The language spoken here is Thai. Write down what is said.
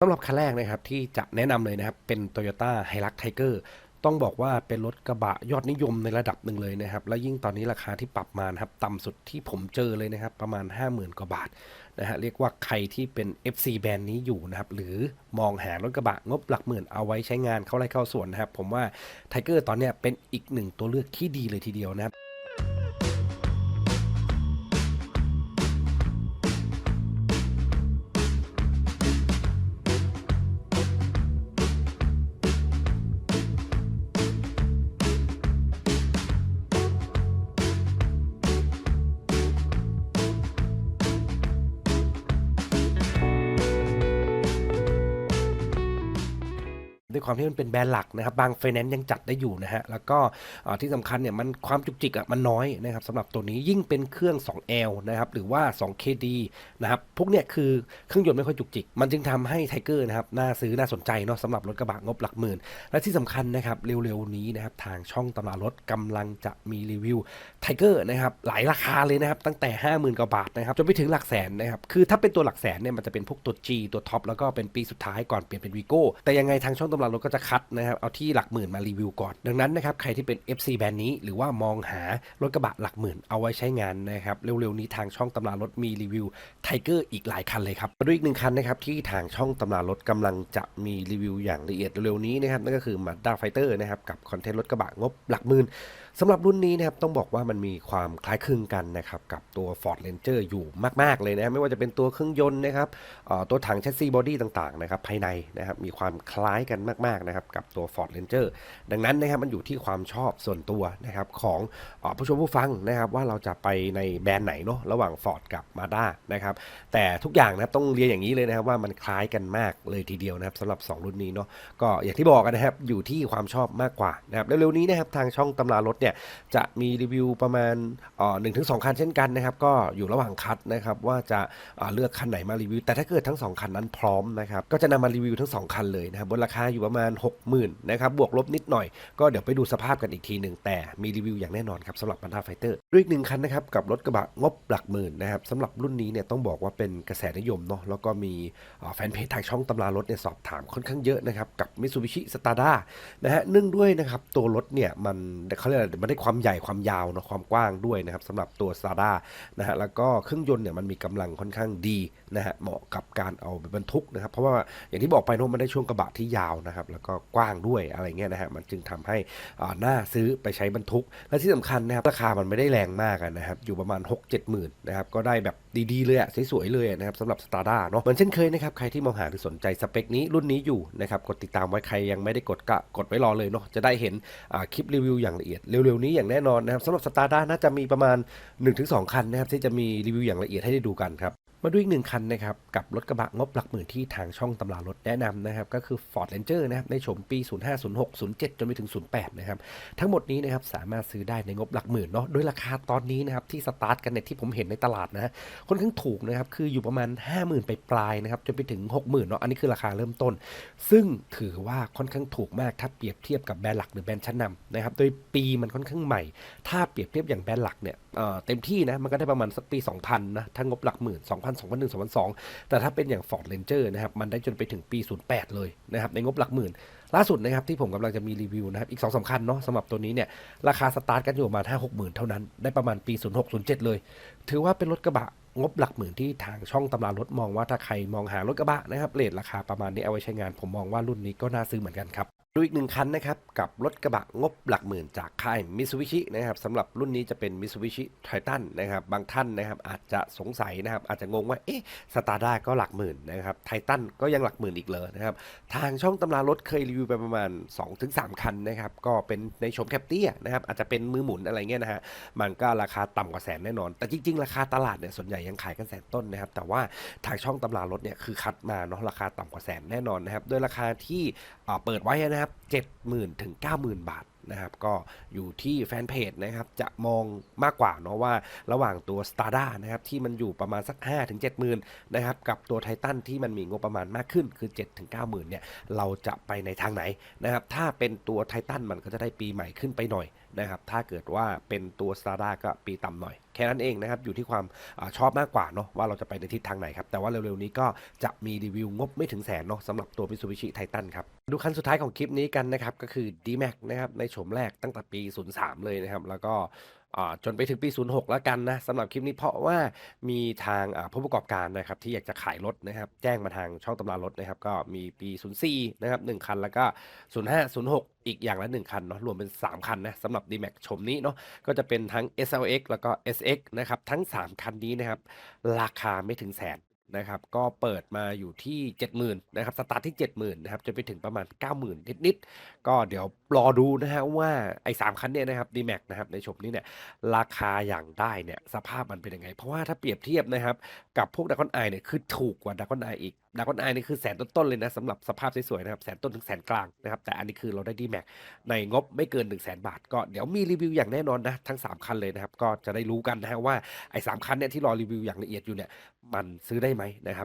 สำหรับคันแรกนะครับที่จะแนะนำเลยนะครับเป็น Toyota Hilux Tiger ต้องบอกว่าเป็นรถกระบะยอดนิยมในระดับหนึ่งเลยนะครับ และยิ่งตอนนี้ราคาที่ปรับมานะครับต่ำสุดที่ผมเจอเลยนะครับ ประมาณ 50,000 กว่าบาทนะฮะเรียกว่าใครที่เป็น FC แบรนด์นี้อยู่นะครับ หรือมองหารถกระบะงบหลักหมื่นเอาไว้ใช้งานเข้าไร่เข้าสวนนะครับ ผมว่า Tiger ตอนเนี้ยเป็นอีกหนึ่งตัวเลือกที่ดีเลยทีเดียวนะครับ ด้วยความที่มันเป็นแบรนด์หลักนะครับบางไฟแนนซ์ยังจัดได้อยู่นะฮะแล้วก็ที่สำคัญเนี่ยมันความจุกจิกอะมันน้อยนะครับสำหรับตัวนี้ยิ่งเป็นเครื่อง 2L นะครับหรือว่า 2KD นะครับพวกเนี่ยคือเครื่องยนต์ไม่ค่อยจุกจิก มันจึงทำให้ไทเกอร์นะครับน่าซื้อน่าสนใจเนาะสำหรับรถกระบะงบหลักหมื่น และที่สำคัญนะครับเร็วๆนี้นะครับทางช่องตำรารถกำลังจะมีรีวิวไทเกอร์นะครับหลายราคาเลยนะครับตั้งแต่ 50,000กว่าบาทนะครับจนไปถึงหลักแสนนะครับคือถ้าเป็นตัวหลักแสนเนี่ยมันจะเป็นพวกตัว G ตัวท็อปแล้วก็เป็นปีสุดท้ายก่อนเปลี่ยนเป็นวีโก้แต่ยังไงทางช่องตำราราก็จะคัดนะครับเอาที่หลักหมื่นมารีวิวก่อน ดังนั้นนะครับใครที่เป็น FC แบรนด์นี้หรือว่ามองหารถกระบะหลักหมื่นเอาไว้ใช้งานนะครับเร็วๆนี้ทางช่องตำรารถมีรีวิวไทเกอร์อีกหลายคันเลยครับมาดูอีกหนึ่งคันนะครับที่ทางช่องตำรารถกำลังจะมีรีวิวอย่างละเอียดเร็วๆนี้นะครับนั่นก็คือ Mazda Fighter นะครับกับคอนเทนต์รถกระบะงบหลักหมื่น สำหรับรุ่นนี้นะครับต้องบอกว่ามันมีความคล้ายคลึงกันนะครับกับตัว Ford Ranger อยู่มาก ๆ เลยนะไม่ว่าจะเป็นตัวเครื่องยนต์นะครับตัวถังแชสซีบอดี้ต่างๆนะครับภายในนะครับมีความคล้ายกันมากๆนะครับกับตัว Ford Ranger ดังนั้นนะครับมันอยู่ที่ความชอบส่วนตัวนะครับของอผู้ชมผู้ฟังนะครับว่าเราจะไปในแบรนด์ไหนเนาะระหว่าง Ford กับ Mazda นะครับแต่ทุกอย่างนะครับต้องเรียนอย่างนี้เลยนะครับว่ามันคล้ายกันมากเลยทีเดียวนะครับสำหรับ 2 รุ่นนี้เนาะก็อย่างที่บอกกันนะครับอยู่ที่ความชอบมากกว่านะครับเร็วๆนี้นะครับทางช่องตำรารถเนี่ยจะมีรีวิวประมาณหนึ่งถึงสองคันเช่นกันนะครับ ก็อยู่ระหว่างคัดนะครับว่าจะเเลือกคันไหนมารีวิว แต่ถ้าเกิดทั้ง 2 คันนั้นพร้อมนะครับ ก็จะนำมารีวิวทั้ง 2 คันเลยนะครับบนราคาอยู่ประมาณ 60,000นะครับบวกลบนิดหน่อย ก็เดี๋ยวไปดูสภาพกันอีกทีหนึ่งแต่มีรีวิวอย่างแน่นอนครับสำหรับ Mazda Fighter ด้วยอีกหนึ่งคันนะครับกับรถกระบะงบหลักหมื่นนะครับสำหรับรุ่นนี้เนี่ยต้องบอกว่าเป็นกระแสนิยมเนาะแล้วก็มีแฟนเพจทางช่องตำรารถเนี่ยสอบถามค่อนข้างเยอะนะครับกับ Mitsubishi Stada นะฮะเนื่องด้วยนะครับตัวรถเนี่ยมันเขาเรียกอะไรมันได้ความใหญ่ความยาวเนาะความกว้างด้วยนะครับสำหรับตัวซาร่านะฮะแล้วก็เครื่องยนต์เนี่ยมันมีกำลังค่อนข้างดีนะฮะเหมาะกับการเอาไปบรรทุกนะครับ เพราะว่าอย่างที่บอกไปนอะมันได้ช่วงกระบะที่ยาวนะครับแล้วก็กว้างด้วยอะไรเงี้ยนะฮะมันจึงทำให้อ่าน่าซื้อไปใช้บรรทุก และที่สำคัญนะครับราคามันไม่ได้แรงมากนะครับอยู่ประมาณ 6 7หมื่นนะครับก็ได้แบบ ดีๆเลยอะสวยๆเลยนะครับสำหรับสตาร์ด้าเนาะเหมือนเช่นเคยนะครับใครที่มองหาหรือสนใจสเปคนี้รุ่นนี้อยู่นะครับกดติดตามไว้ใครยังไม่ได้กดก็กดไว้รอเลยเนาะจะได้เห็นคลิปรีวิวอย่างละเอียดเร็วๆนี้อย่างแน่นอนนะครับสำหรับสตาร์ด้าน่าจะมีประมาณ 1-2 คันนะครับที่จะมีรีวิวอย่างละเอียดให้ได้ดูกันครับ มาดูอีกหนึ่งคันนะครับกับรถกระบะงบหลักหมื่นที่ทางช่องตำรารถแนะนำนะครับก็คือ Ford Ranger นะครับในโฉมปี 05 06 07 จนไปถึง 08 นะครับ ทั้งหมดนี้นะครับสามารถซื้อได้ในงบหลักหมื่นเนาะโดยราคาตอนนี้นะครับที่สตาร์ทกันเนี่ยที่ผมเห็นในตลาดนะค่อนข้างถูกนะครับคืออยู่ประมาณ 50,000 ไปปลายนะครับจนไปถึง 60,000เนาะอันนี้คือราคาเริ่มต้น ซึ่งถือว่าค่อนข้างถูกมากถ้าเปรียบเทียบกับแบรนด์หลักหรือแบรนด์ชั้นนำนะครับโดยปีมันค่อนข้างใหม่ ถ้าเปรียบเทียบอย่างแบรนด์หลักเนี่ยเเต็มที่นะมันก็ได้ประมาณสักปี 2000นะถ้างบหลักหมื่น2000 2001 2002 แต่ถ้าเป็นอย่าง Ford Ranger นะครับ มันได้จนไปถึงปี 08 เลยนะครับ ในงบหลักหมื่น ล่าสุดนะครับที่ผมกำลังจะมีรีวิวนะครับ อีก 2สำคัญเนาะสำหรับตัวนี้เนี่ย ราคาสตาร์ทกันอยู่ประมาณ 5 6หมื่นเท่านั้น ได้ประมาณปี 06 07 เลย ถือว่าเป็นรถกระบะงบหลักหมื่นที่ทางช่องตำรารถมองว่าถ้าใครมองหารถกระบะนะครับเรทราคาประมาณนี้เอาไว้ใช้งาน ผมมองว่ารุ่นนี้ก็น่าซื้อเหมือนกันครับ ดูอีกหนึ่งคันนะครับ กับรถกระบะงบหลักหมื่นจากค่าย Mitsubishi นะครับสำหรับรุ่นนี้จะเป็น Mitsubishi Triton นะครับ บางท่านนะครับอาจจะสงสัยนะครับ อาจจะงงว่า เอ๊ะสตาร์ด้าก็หลักหมื่นนะครับไททันก็ยังหลักหมื่นอีกเลยนะครับ ทางช่องตำรารถเคยรีวิวไปประมาณ 2-3 คันนะครับ ก็เป็นในชมแคปเตียนะครับ อาจจะเป็นมือหมุนอะไรเงี้ยนะฮะมันก็ราคาต่ำกว่าแสนแน่นอน แต่จริง ๆ ราคาตลาดเนี่ยส่วนใหญ่ยังขายกันแสนต้นนะครับ แต่ว่าทางช่องตำรารถเนี่ยคือคัดมาเนาะราคาต่ำกว่าแสนแน่นอนนะครับโดยราคาที่เอ่อเปิดไว้นะครับ70,000ถึง90,000 บาทนะครับก็อยู่ที่แฟนเพจนะครับจะมองมากกว่าเนาะว่าระหว่างตัว s t a r d a นะครับที่มันอยู่ประมาณสัก 5 ถึง 70,000นะครับกับตัวไททันที่มันมีงบประมาณมากขึ้นคือ 7 ถึง 90,000เนี่ยเราจะไปในทางไหนนะครับถ้าเป็นตัวไททันมันก็จะได้ปีใหม่ขึ้นไปหน่อยนะครับถ้าเกิดว่าเป็นตัว s t a r d a ก็ปีต่ำหน่อย แค่นั้นเองนะครับ อยู่ที่ความอชอบมากกว่าเนาะว่าเราจะไปในทิศทางไหนครับ แต่ว่าเร็วๆนี้ก็จะมีรีวิวงบไม่ถึงแสนเนาะสำหรับตัว Mitsubishi Titan ครับ ดูคันสุดท้ายของคลิปนี้กันนะครับ ก็คือ D-Max นะครับ ในโฉมแรกตั้งแต่ปี 03 เลยนะครับ แล้วก็จนไปถึงปี 06 แล้วกันนะสำหรับคลิปนี้เพราะว่ามีทางผู้ประกอบการนะครับที่อยากจะขายรถนะครับ แจ้งมาทางช่องตำรารถนะครับ ก็มีปี 04 นะครับ 1 คันแล้วก็ 05 06 อีกอย่างละ 1 คันเนาะรวมเป็น 3 คันนะสำหรับ D-Max โฉมนี้เนาะก็จะเป็นทั้ง SLX แล้วก็ SX นะครับทั้ง 3 คันนี้นะครับ ราคาไม่ถึงแสนนะครับ ก็เปิดมาอยู่ที่ 70,000นะครับสตาร์ทที่ 70,000นะครับจนไปถึงประมาณ 90,000 นิดๆก็เดี๋ยวรอดูนะฮะว่าไอ้สามคันเนี่ยนะครับ D-Max นะครับในโฉมนี้เนี่ยราคาอย่างได้เนี่ยสภาพมันเป็นยังไง เพราะว่าถ้าเปรียบเทียบนะครับกับพวกดากอนไอเนี่ยคือถูกกว่าดากอนไออีกดากอนไอนี่คือแสนต้นๆเลยนะสำหรับสภาพสวยๆนะครับแสนต้นถึงแสนกลางนะครับแต่อันนี้คือเราได้ D-Max ในงบไม่เกิน1 0 0 0 0แสนบาท ก็เดี๋ยวมีรีวิวอย่างแน่นอนนะทั้ง 3 คันเลยนะครับก็จะได้รู้กันนะฮะว่าไอ้สามคันเนี่ยที่รอรีวิวอย่างละเอียดอยู่เนี่ยมันซื้อได้ไหมนะครับ